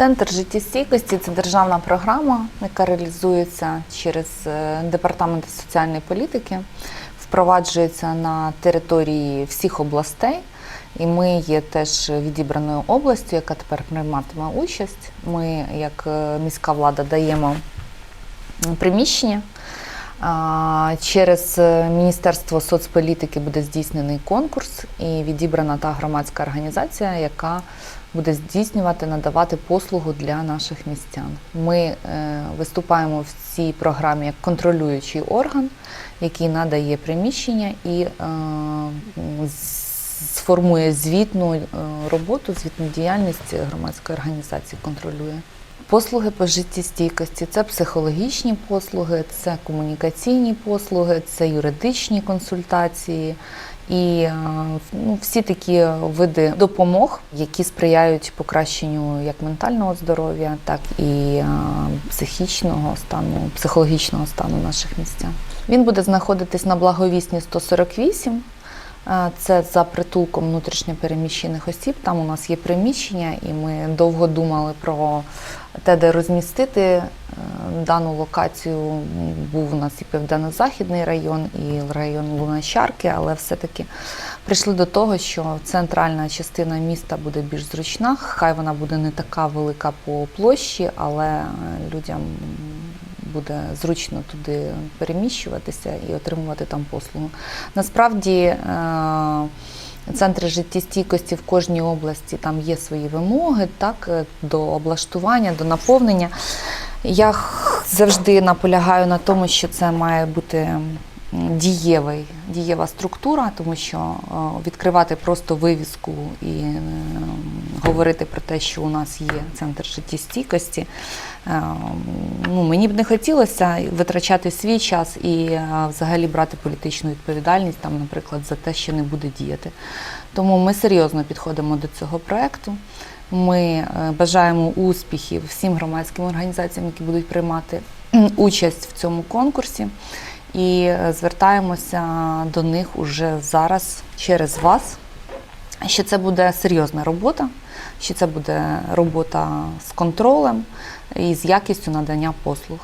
Центр життєстійкості це державна програма, яка реалізується через е, департамент соціальної політики, впроваджується на території всіх областей. І ми є теж відібраною областю, яка тепер прийматиме участь. Ми, як е, міська влада, даємо приміщення. Через е, Міністерство соцполітики буде здійснений конкурс і відібрана та громадська організація, яка буде здійснювати, надавати послугу для наших містян. Ми е, виступаємо в цій програмі як контролюючий орган, який надає приміщення і е, сформує звітну роботу, звітну діяльність громадської організації, контролює. Послуги по життєстійкості це психологічні послуги, це комунікаційні послуги, це юридичні консультації і е, ну, всі такі види допомог, які сприяють покращенню як ментального здоров'я, так і е, психічного стану, психологічного стану наших містян. Він буде знаходитись на благовісні 148. Е, Це за притулком внутрішньопереміщених осіб. Там у нас є приміщення, і ми довго думали про те, де розмістити е, дану локацію. Був у нас і південно-західний район, і район Луначарки, але все-таки прийшли до того, що центральна частина міста буде більш зручна. Хай вона буде не така велика по площі, але е, людям буде зручно туди переміщуватися і отримувати там послугу. Насправді е, центри життєстійкості в кожній області там є свої вимоги так, е, до облаштування, до наповнення. Я завжди наполягаю на тому, що це має бути дієвий, дієва структура, тому що е, відкривати просто вивіску і е, говорити про те, що у нас є центр життєстійкості. е, Ну, мені б не хотілося витрачати свій час і взагалі брати політичну відповідальність, там, наприклад, за те, що не буде діяти. Тому ми серйозно підходимо до цього проекту. Ми бажаємо успіхів всім громадським організаціям, які будуть приймати участь в цьому конкурсі. І е, звертаємося до них уже зараз через вас, що це буде серйозна робота, що це буде робота з контролем і з якістю надання послуг.